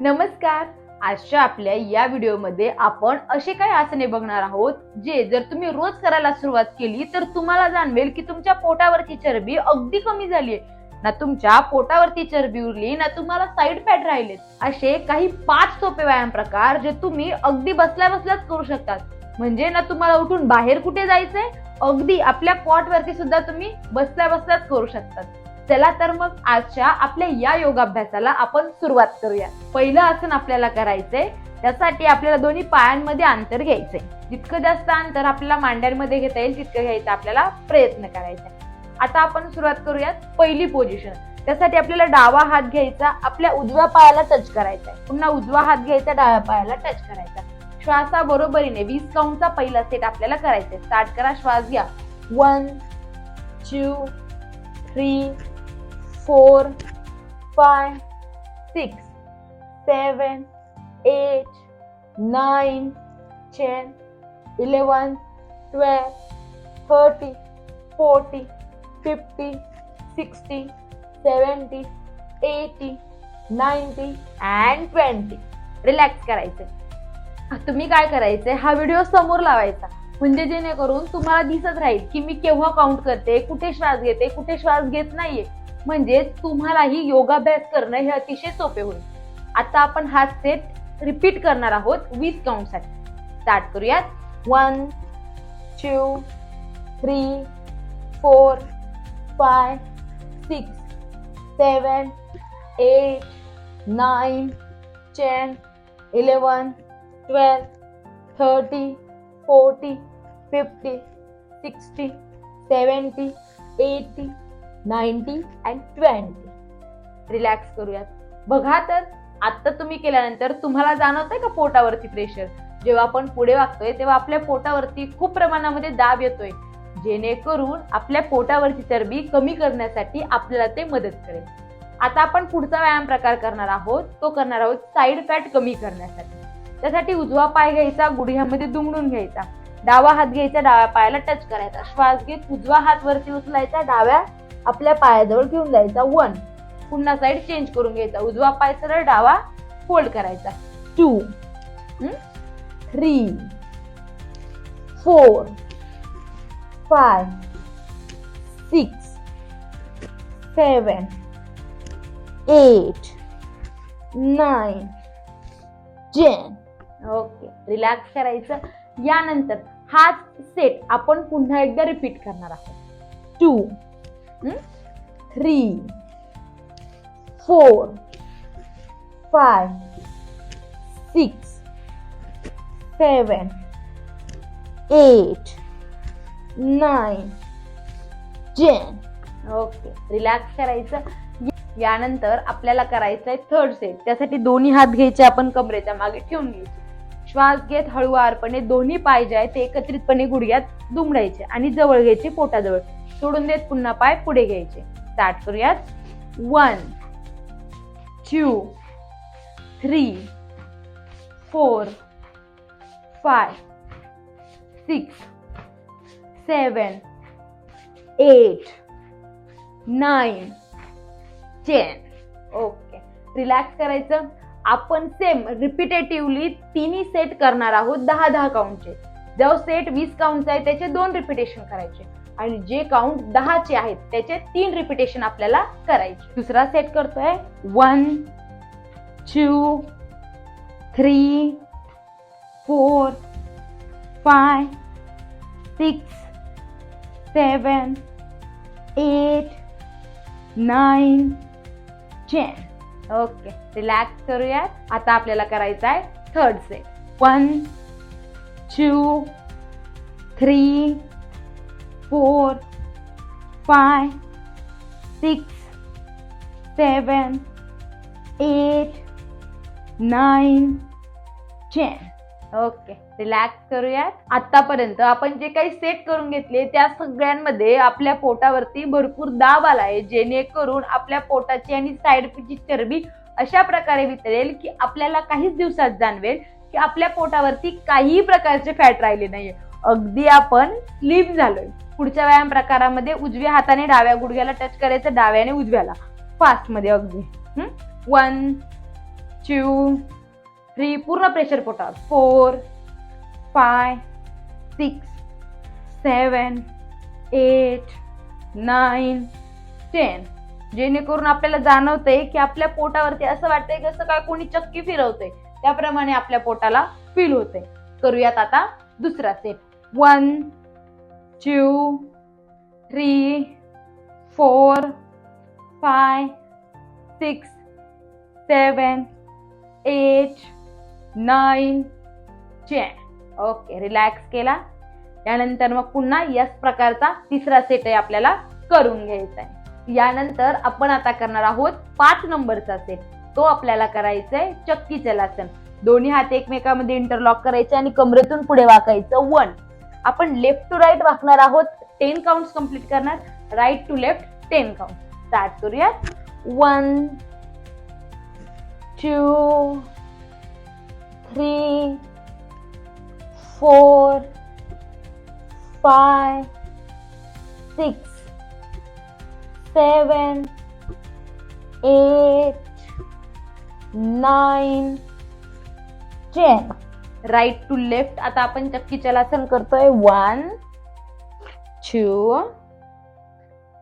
नमस्कार. आजच्या आपल्या या व्हिडिओमध्ये आपण असे काही आसने बघणार आहोत जे जर तुम्ही रोज करायला सुरुवात केली तर तुम्हाला जाणवेल की तुमच्या पोटावरची चरबी अगदी कमी झाली आहे. ना तुमच्या पोटावरती चरबी उरली ना तुम्हाला साईड फॅट राहिलेत. असे काही पाच सोपे व्यायाम प्रकार जे तुम्ही अगदी बसल्या बसल्याच करू शकतात. म्हणजे ना तुम्हाला उठून बाहेर कुठे जायचंय अगदी आपल्या पॉट वरती सुद्धा तुम्ही बसल्या बसल्याच करू शकतात. चला तर मग आजच्या आपल्या या योगाभ्यासाला आपण सुरुवात करूया. पहिलं आसन आपल्याला करायचंय त्यासाठी आपल्याला दोन्ही पायांमध्ये अंतर घ्यायचंय. जितकं जास्त अंतर आपल्याला मांड्यांमध्ये घेता येईल तितकं घ्यायचं आपल्याला प्रयत्न करायचा. आता आपण सुरुवात करूयात पहिली पोझिशन त्यासाठी आपल्याला डावा हात घ्यायचा आपल्या उजव्या पायाला टच करायचा आहे. पुन्हा उजवा हात घ्यायचा डाव्या पायाला टच करायचा श्वासा बरोबरीने वीस काउंटचा पहिला सेट आपल्याला करायचा आहे. स्टार्ट करा श्वास घ्या. One two three four five six seven eight nine ten eleven twelve thirty forty fifty sixty seventy eighty ninety and twenty. Relax करायचं. तुम्ही काय करायचंय हा व्हिडिओ समोर लावायचा. म्हणजे जेणेकरून तुम्हाला दिसत राहील की मी केव्हा काउंट करते कुठे श्वास घेते कुठे श्वास घेत नाहीये. म्हणजेच तुम्हालाही योगाभ्यास करणं हे अतिशय सोपे होईल. आता आपण हा सेट रिपीट करणार आहोत वीस काउंटसाठी स्टार्ट करूयात. One two three four five six seven eight nine ten eleven twelve thirty forty fifty sixty seventy eighty ninety and twenty. Relax करूयात. बघा तर आत्ता तुम्ही केल्यानंतर तुम्हाला जाणवत आहे का पोटावरती प्रेशर जेव्हा आपण पुढे वागतोय तेव्हा आपल्या पोटावरती खूप प्रमाणामध्ये दाब येतोय. जेणेकरून आपल्या पोटावरची चरबी कमी करण्यासाठी आपल्याला ते मदत करेल. आता आपण पुढचा व्यायाम प्रकार करणार आहोत. तो करणार आहोत साईड फॅट कमी करण्यासाठी. त्यासाठी उजवा पाय घ्यायचा गुडघ्यामध्ये दुमडून घ्यायचा. डावा हात घ्यायचा डाव्या पायाला टच करायचा. श्वास घेत उजवा हात वरती उचलायचा डाव्या आपल्या पायाजवळ घेऊन जायचा वन. पुन्हा साईड चेंज करून घ्यायचा. उजवा पाय सरळ डावा फोल्ड करायचा. Two three four five six seven eight nine ten okay relax करायचं. यानंतर हाच सेट आपण पुन्हा एकदा रिपीट करणार आहोत. Two three four five six seven eight nine ten. Okay. Relax करायचं. यानंतर आपल्याला करायचं आहे थर्ड सेट. त्यासाठी दोन्ही हात घ्यायचे आपण कमरेच्या मागे ठेवून घ्यायचे. श्वास घेत हळूवारपणे दोन्ही पाय जे आहेत ते एकत्रितपणे गुडघ्यात दुमडायचे आणि जवळ घ्यायचे पोटाजवळ. सोडून देत पुन्हा पाय पुढे घ्यायचे. स्टार्ट करूयात. One two three four five six seven eight nine ten okay relax करायचं. आपण सेम रिपिटेटिव्हली तिन्ही सेट करणार आहोत. दहा दहा काउंटचे जो सेट वीस काउंटचा आहे त्याचे दोन रिपिटेशन करायचे. आणि जे काउंट दहाचे आहेत त्याचे तीन रिपिटेशन आपल्याला करायचे. दुसरा सेट करतोय. One two three four five six seven eight nine ten okay relax करूयात. आता आपल्याला करायचं आहे third set one two three four five six seven eight nine ten. Okay relax करूयात आतापर्यंत आपण जे काही सेट करून घेतले त्या सगळ्यांमध्ये आपल्या पोटावरती भरपूर दाब आलाय जेणेकरून आपल्या पोटाची आणि साईडची चरबी अशा प्रकारे वितळेल की आपल्याला काहीच दिवसात जाणवेल की आपल्या पोटावरती काही प्रकारचे फॅट राहिले नाहीये अगदी आपण स्लिम झालोय. पुढच्या व्यायाम प्रकारामध्ये उजव्या हाताने डाव्या गुडघ्याला टच करायचं डाव्याने उजव्याला. फास्टमध्ये अगदी. वन टू थ्री पूर्ण प्रेशर पोटावर. Four five six seven eight nine ten जेणेकरून आपल्याला जाणवतंय की आपल्या पोटावरती असं वाटतंय की असं काय कोणी चक्की फिरवतंय. त्याप्रमाणे आपल्या पोटाला फील होते करूयात आता दुसरा set one two, three four five six seven eight nine ten okay relax केला. यानंतर मग पुन्हा याच प्रकारचा तिसरा सेट आहे आपल्याला करून घ्यायचा आहे. यानंतर आपण आता करणार आहोत पाच नंबरचा सेट तो आपल्याला करायचा आहे चक्की चलासन दोन्ही हात एकमेकामध्ये इंटरलॉक करायचे आणि कमरेतून पुढे वाकायचं. वन आपण लेफ्ट टू राईट वाकणार आहोत. टेन काउंट कंप्लीट करणार. Right to left ten count start करूया one two three four five six seven eight nine ten right to left आता आपण चक्की चलासन करतोय. One two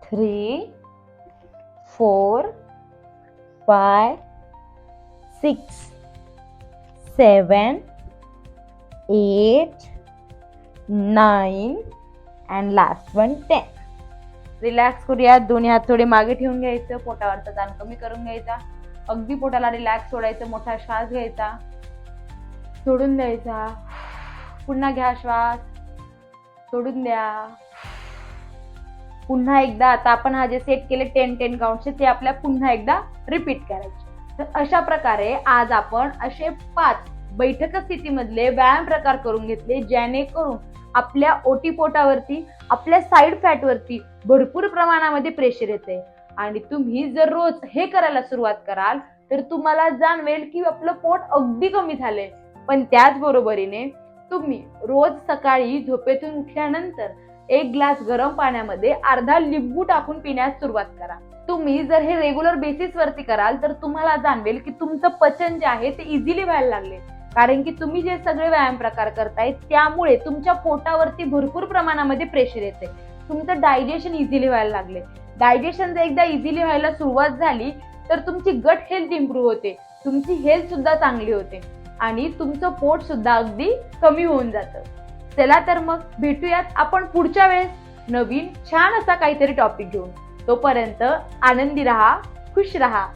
three four five six seven eight nine and last one ten relax करूया. दोन्ही हात थोडे मागे ठेवून घ्यायचं. पोटावरचा ताण कमी करून घ्यायचा. अगदी पोटाला रिलॅक्स सोडायचं. मोठा श्वास घ्यायचा. सोडून द्यायचा. पुन्हा घ्या श्वास. सोडून द्या. पुन्हा एकदा आता आपण हा जे सेट केले टेन टेन काउंटचे ते आपल्या पुन्हा एकदा रिपीट करायचे. तर अशा प्रकारे आज आपण असे पाच बैठक स्थितीमधले व्यायाम प्रकार करून घेतले जेणेकरून आपल्या ओटीपोटावरती आपल्या साईड फॅटवरती भरपूर प्रमाणामध्ये प्रेशर येते. आणि तुम्ही जर रोज हे करायला सुरुवात कराल तर तुम्हाला जाणवेल की आपलं पोट अगदी कमी झालंय. पण त्याचबरोबरीने तुम्ही रोज सकाळी झोपेतून उठल्यानंतर एक ग्लास गरम पाण्यामध्ये अर्धा लिंबू टाकून पिण्यास सुरुवात करा. तुम्ही जर हे रेग्युलर बेसिस वरती कराल तर तुम्हाला जाणवेल की तुमचं पचन जे आहे ते इझिली व्हायला लागले. कारण की तुम्ही जे सगळे व्यायाम प्रकार करताय त्यामुळे तुमच्या पोटावरती भरपूर प्रमाणामध्ये प्रेशर येते. तुमचं डायजेशन इझिली व्हायला लागले. डायजेशन जर एकदा इझिली व्हायला सुरुवात झाली तर तुमची गट हेल्थ इम्प्रूव्ह होते. तुमची हेल्थ सुद्धा चांगली होते. आणि तुमचं पोट सुद्धा अगदी कमी होऊन जातं. चला तर मग भेटूयात आपण पुढच्या वेळेस नवीन छान असा काहीतरी टॉपिक घेऊन. तोपर्यंत आनंदी राहा खुश राहा.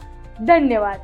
धन्यवाद.